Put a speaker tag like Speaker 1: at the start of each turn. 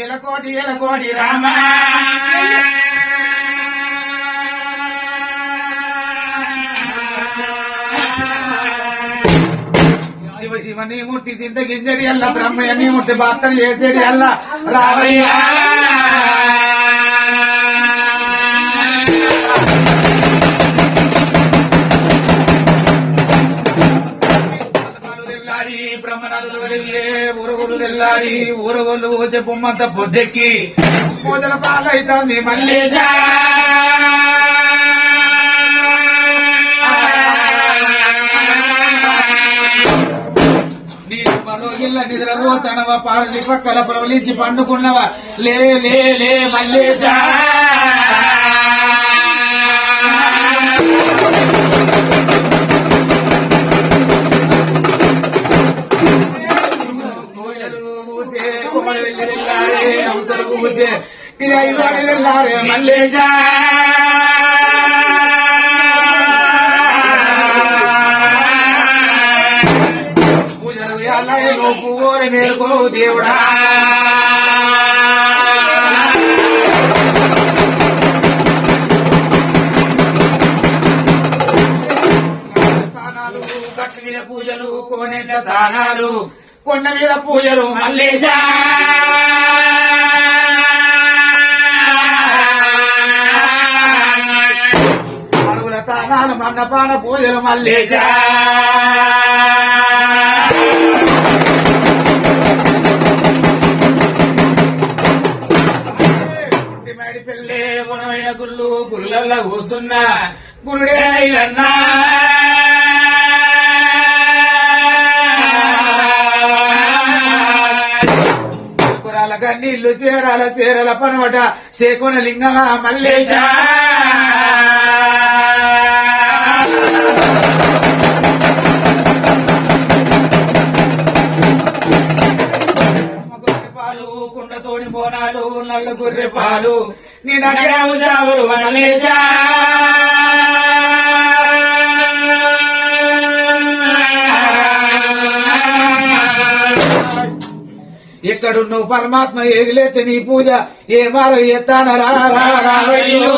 Speaker 1: వేల కోటి వేల కోటి రామ. శివ శివ నీ మూర్తి చింత గింజడి అల్ల బ్రహ్మయ్య నీ మూర్తి భర్తను చేసేది అల్ల రామయ్య బ్రహ్మనాథులు వెళ్ళే తెల్లారి తెల్లారి ఊరుగులు చెప్పమ్మంత పొద్దెక్కి మొదల పాలైతుంది మల్లేశ. నీవు మరో ఇళ్ళ నిద్రపోతానవా పారలి పక్కల ప్రవలించి పండుకున్నవా. లే లే లే మల్లేశ. కొమ్మలు వెళ్ళి వెళ్ళారే, ఇది అయిపోయి వెళ్ళారే మల్లేశ పూజలు మేలుకో దేవుడా పూజలు కోనేట దానాలు కొండ మీద పూజలు మల్లేశ. అడుగుల తానాలు మండపాన పూజలు మల్లేశ. మేడి పిల్లే గుణమైన గుళ్ళు గుళ్ళల్లో కూసున్నా గురుడే అయినన్నా. చేరాల గన్నీళ్ళు చీరాల చీరల పనవట సేకున లింగమా మల్లేశ. పాలు కుండతోని బోనాలు నల్ల గుర్రె పాలు నిన్న అడిగాము చావులు ఎక్కడున్నావు పరమాత్మ ఏగిలేతే నీ పూజ ఏ మారో ఎత్తాన రావయ్యో